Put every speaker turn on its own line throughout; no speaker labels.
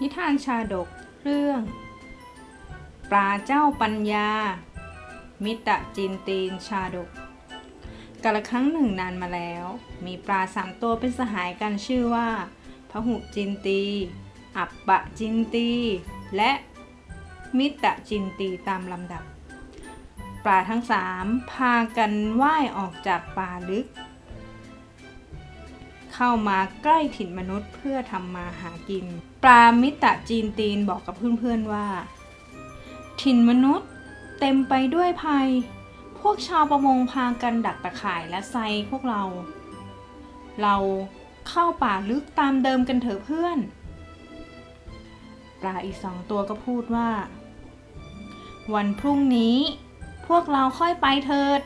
นิทานชาดกเรื่อง ปลาเจ้าปัญญา มิตรจินตีนชาดกกาละครั้งหนึ่งนานมาแล้ว มีปลาสามตัวเป็นสหายกันชื่อว่าพหุจินตี อัปปะจินตี และมิตรจินตีตามลำดับ ปลาทั้งสามพากันว่ายออกจากป่าลึก เข้ามาใกล้ถิ่นมนุษย์เพื่อทำมาหากินปลามิตรจีนตีนบอกกับเพื่อนๆว่า ถิ่นมนุษย์เต็มไปด้วยภัย พวกชาวประมงพากันดักตะข่ายและไซพวกเรา เราเข้าป่าลึกตามเดิมกันเถอะเพื่อน ปลาอีกสองตัวก็พูดว่า วันพรุ่งนี้ พวกเราค่อยไปเถิด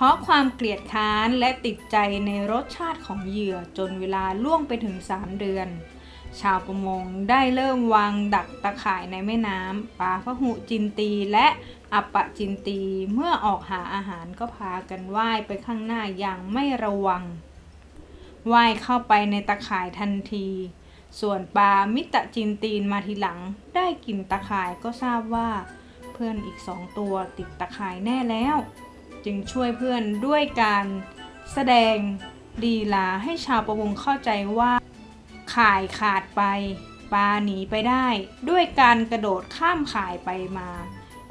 เพราะความเกลียดค้านและติดใจในรสชาติของเหยื่อจนเวลาล่วงไปถึง 3 เดือน ชาวประมงได้เริ่มวางดักตะข่ายในแม่น้ำปลาพะหุจินตีและอัปปะจินตีเมื่อออกหาอาหารก็พากันว่ายไปข้างหน้าอย่างไม่ระวังว่ายเข้าไปในตะข่ายทันที ส่วนปลามิตรจินตีนมาทีหลัง ได้กลิ่นตะข่ายก็ทราบว่า เพื่อนอีกสองตัวติดตะข่ายแน่แล้ว จึงช่วยเพื่อนด้วยการแสดงลีลาให้ชาวประมงเข้าใจว่า ข่ายขาดไป ปลาหนีไปได้ ด้วยการกระโดดข้ามข่ายไปมา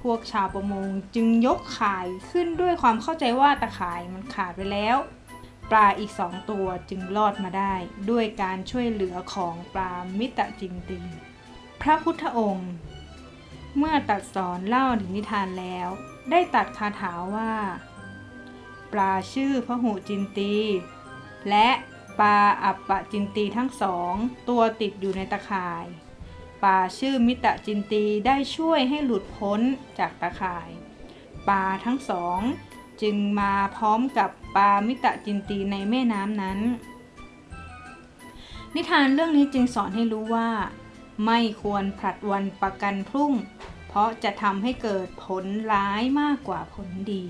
พวกชาวประมงจึงยกข่ายขึ้นด้วยความเข้าใจว่าตะข่ายมันขาดไปแล้ว ปลาอีกสองตัวจึงรอดมาได้ ด้วยการช่วยเหลือของปลามิตรจินตีพระพุทธองค์ เมื่อตัดสอนเล่าถึงนิทานแล้ว ได้ตัดคาถาว่า ปลาชื่อพหุจินตี และปลาอัปปะจินตีทั้งสอง ตัวติดอยู่ในตะข่าย ปลาชื่อมิตรจินตีได้ช่วยให้หลุดพ้นจากตะข่าย ปลาทั้งสอง จึงมาพร้อมกับปลามิตรจินตีในแม่น้ำนั้น นิทานเรื่องนี้จึงสอนให้รู้ว่า ไม่ควรผลัดวันประกันพรุ่ง เพราะจะทำให้เกิดผลร้ายมากกว่าผลดี